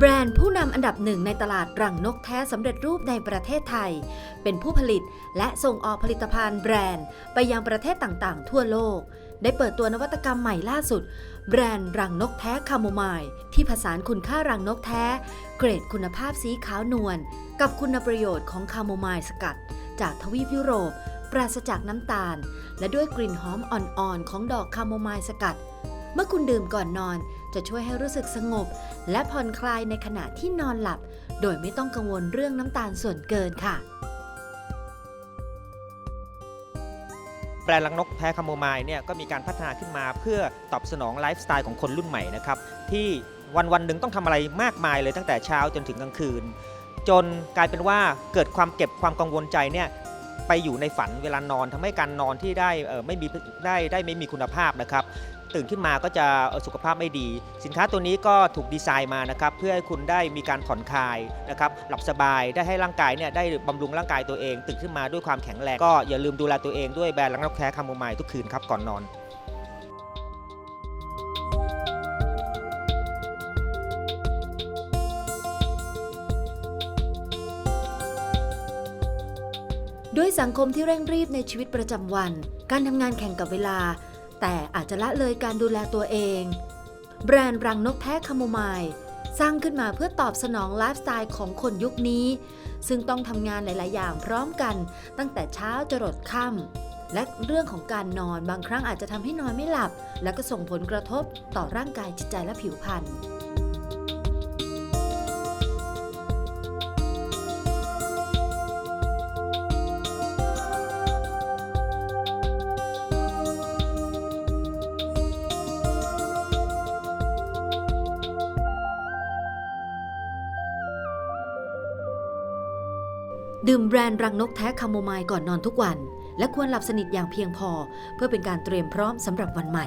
แบรนด์ผู้นำอันดับหนึ่งในตลาดรังนกแท้สำเร็จรูปในประเทศไทย เป็นผู้ผลิตและส่งออกผลิตภัณฑ์แบรนด์ไปยังประเทศต่างๆ ทั่วโลก ได้เปิดตัวนวัตกรรมใหม่ล่าสุด แบรนด์รังนกแท้คาโมไมล์ที่ผสานคุณค่ารังนกแท้ เกรดคุณภาพสีขาวนวลกับคุณประโยชน์ของคาโมไมล์สกัด จากทวีปยุโรป ปราศจากน้ำตาล และด้วยกลิ่นหอมอ่อนๆของดอกคาโมไมล์สกัด เมื่อคุณดื่มก่อนนอน จะช่วยให้รู้สึกสงบ และผ่อนคลายในขณะที่นอนหลับ โดยไม่ต้องกังวลเรื่องน้ำตาลส่วนเกินค่ะแบรลังนกแท้คาโมไมล์เนี่ยก็มีการพัฒนาขึ้นมาเพื่อตอบสนองไลฟ์สไตล์ของคนรุ่นใหม่นะครับที่วันวันหนึ่งต้องทำอะไรมากมายเลยตั้งแต่เช้าจนถึงกลางคืน จนกลายเป็นว่าเกิดความเก็บความกังวลใจเนี่ย ไปอยู่ในฝันเวลานอนทำให้การนอนที่ได้ไม่มีได้ได้ไม่มีคุณภาพนะครับ ตื่นขึ้นมาก็จะสุขภาพไม่ดี สินค้าตัวนี้ก็ถูกดีไซน์มานะครับ เพื่อให้คุณได้มีการผ่อนคลายนะครับหลับสบายได้ให้ร่างกายเนี่ยได้บำรุงร่างกายตัวเอง ตื่นขึ้นมาด้วยความแข็งแรงก็อย่าลืมดูแลตัวเองด้วยแบรนด์ลังนกแท้คาโมไมล์ทุกคืนครับก่อนนอน ด้วยสังคมที่เร่งรีบในชีวิตประจำวัน การทำงานแข่งกับเวลา แต่อาจจะละเลยการดูแลตัวเอง แบรนด์รังนกแท้คาโมไมล์สร้างขึ้นมาเพื่อตอบสนองไลฟ์สไตล์ของคนยุคนี้ ซึ่งต้องทำงานหลาย ๆ อย่างพร้อมกัน ตั้งแต่เช้าจรดค่ำและเรื่องของการนอนบางครั้งอาจจะทำให้นอนไม่หลับ และก็ส่งผลกระทบต่อร่างกายจิตใจและผิวพรรณ ดื่มแบรนด์รังนกแท้คาโมไมล์ก่อนนอนทุกวัน และควรหลับสนิทอย่างเพียงพอ เพื่อเป็นการเตรียมพร้อมสำหรับวันใหม่